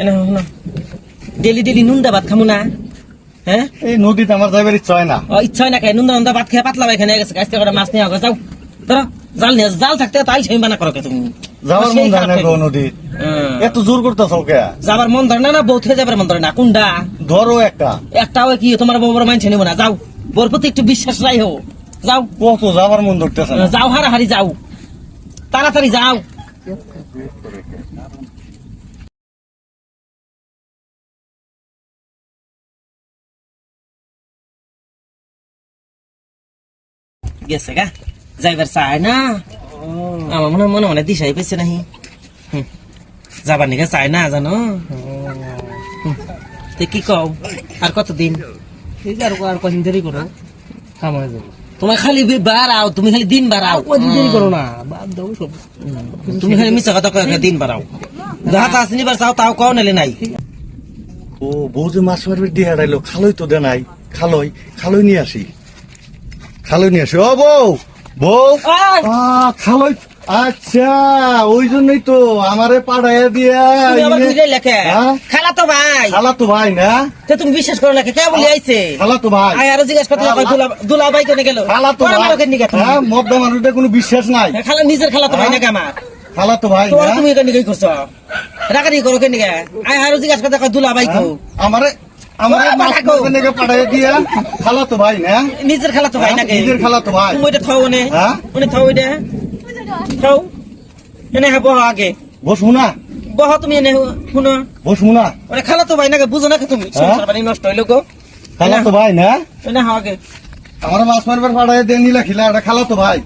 এনে শুনো। Daily daily নুনদা ভাত খামু না হ্যাঁ এই নদীতে আমার যাইবার ইচ্ছা হয় না ও ইচ্ছা হয় না খাই। নুনদা নুনদা ভাত খেয়ে পাতলা এখানে গেছে। আজকে করে মাছ নিয়ে যাও। ধরো জাল নিয়ে জাল থাকতে তাই সেই মানা করো তুমি। যাওয়ার মন যায় না গো। নদী। এত জোর করতেছ কে যাবার মন ধরে না না বউ থেকে যাবার মন ধরে না কোনটা ধরো একটা। একটা ওই কি তোমার বউ বড় মানছে নেব না। যাও। বোর প্রতি একটু বিশ্বাস রাই হো যাও। কত যাবার মন ধরতেছে যাও হারাহারি যাও। তাড়াতাড়ি যাও। গেছে গা। যাইবার চায় না। আমার মনে মনে মনে দিশাই পেয়েছে নাহি। যাবার নিকে চায় না জানো। তে কি কও? আর কতদিন? ঠিক আর আর কদিন দেরি করো। কাম হয়ে যাবে। তোমার খালি বাড়াও তুমি খালি দিন বাড়াও কদিন দেরি করো না। বাদ দাও সব। তুমি খালি মিশা কথা কয়ে দিন বাড়াও যাহা তা নিবার চাও তাও কও নালে নাই। ও বউ যে মাছ মারবে দিয়ে হারাইলো খালই তো দে নাই খালই খালই নিয়ে আসি। খালই নিয়ে আসি। ও বউ বউ। খালই আচ্ছা ওই জন্যই তো আমারে দিয়া বুঝলে লেখে। হ্যাঁ? খালা তো ভাই। খালা তো ভাই না? তে তুমি বিশ্বাস করো লেখে কে বলি আইছে? খালা তো ভাই। আয় আরও জিজ্ঞাসা করতে কই দুলা ভাই কোনে গেল? খালা তো ভাই। কেন হ্যাঁ মদ্দা কোনো বিশ্বাস নাই। খালা নিজের খালা তো ভাই নাকি আমার? খালা তো ভাই তুমি কেন নিগাই করছ? রাগারি করো কেন আয় আরও জিজ্ঞাসা করতে দুলা ভাই কো। হ্যাঁ? আমারে আমারে মাছ বাবা গো। মারবে দিয়া খালা তো ভাই না? নিজের খালা তো ভাই হ্যাঁ, নাকি? নিজের খালা তো ভাই। তুমি ওইটা থাও নে। হ্যাঁ? উনি থাও ওইটা থাও। এনে হ্যাঁ বহ আগে। বসবো না? বহ তুমি এনে শুনো। বসবো না? ওরে খালা তো ভাই নাকি বুঝো তুমি? সংসার বাড়ি নষ্ট হইল গো। খালা তো ভাই না? এনে আগে। আমার মাছ মারবার পাড়াইয়া দিয়ে নিলা খিলা এটা খালা তো ভাই।